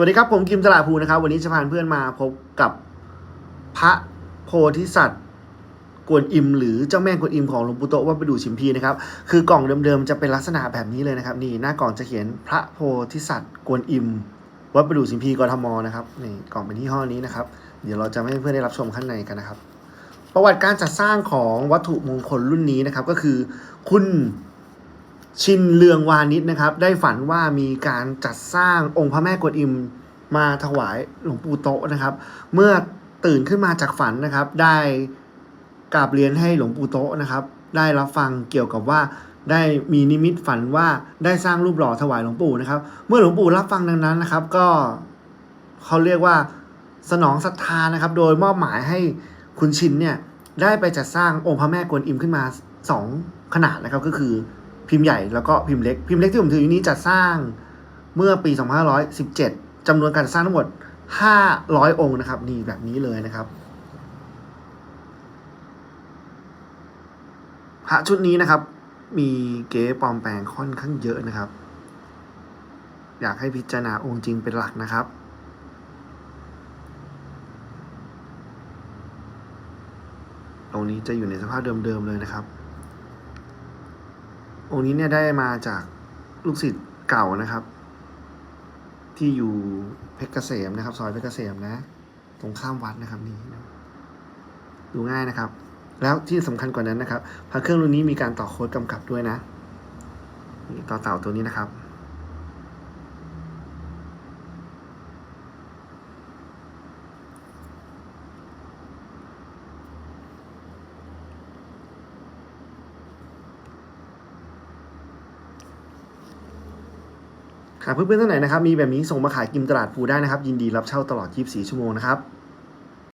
วัสดีครับ ผมกิมตลาดภูนะครับ วันนี้จะพาเพื่อนมาพบกับพระโพธิสัตว์กวนอิม หรือเจ้าแม่กวนอิมของหลวงปู่โตะวัดประดู่ชิมพีนะครับ คือกล่องเดิมๆจะเป็นลักษณะแบบนี้เลยนะครับ นี่หน้ากล่องจะเขียนพระโพธิสัตว์กวนอิมวัดประดู่ชิมพีกทมนะครับนี่กล่องเป็นที่ห้อนี้นะครับ เดี๋ยวเราจะให้เพื่อนได้รับชมข้างในกันนะครับ ประวัติการจัดสร้างของวัตถุมงคลรุ่นนี้นะครับ ก็คือคุณ ชินเลืองวานิชนะครับ ได้ฝันว่ามีการจัดสร้างองค์พระแม่กวนอิมมาถวายหลวงปู่โตนะครับ เมื่อตื่นขึ้นมาจากฝันนะครับ ได้กราบเรียนให้หลวงปู่โตนะครับ ได้รับฟังเกี่ยวกับว่าได้มีนิมิตฝันว่าได้สร้างรูปหล่อถวายหลวงปู่นะครับ เมื่อหลวงปู่รับฟังดังนั้นนะครับ ก็เขาเรียกว่าสนองศรัทธานะครับ โดยมอบหมายให้คุณชินเนี่ยได้ไปจัดสร้างองค์พระแม่กวนอิมขึ้นมาสองขนาดนะครับก็คือ พิมพ์ใหญ่แล้วก็พิมพ์เล็ก พิมพ์เล็กที่ผมถืออยู่นี้จัดสร้างเมื่อปี 2517จำนวนการสร้างทั้งหมด 500 องค์นะครับ นี่แบบนี้เลยนะครับ พระชุดนี้นะครับ มีเก๋ปลอมแปลงค่อนข้างเยอะนะครับ อยากให้พิจารณาองค์จริงเป็นหลักนะครับตรงนี้จะอยู่ในสภาพเดิมๆเลยนะครับ องค์นี้เนี่ยได้มาจากลูกศิษย์เก่านะครับ ที่อยู่เพชรเกษมนะครับ ซอยเพชรเกษมนะ ตรงข้ามวัดนะครับนี่นะดูง่ายนะครับ แล้วที่สำคัญกว่านั้นนะครับพระเครื่องรุ่นนี้มีการต่อโค้ดกำกับด้วยนะต่อเต่าตัวนี้นะครับ หากเพื่อนๆท่านไหนนะครับมีแบบนี้ส่งมาขายกิมตลาดภูได้นะครับ ยินดีรับเช่าตลอด 24 ชั่วโมงนะครับ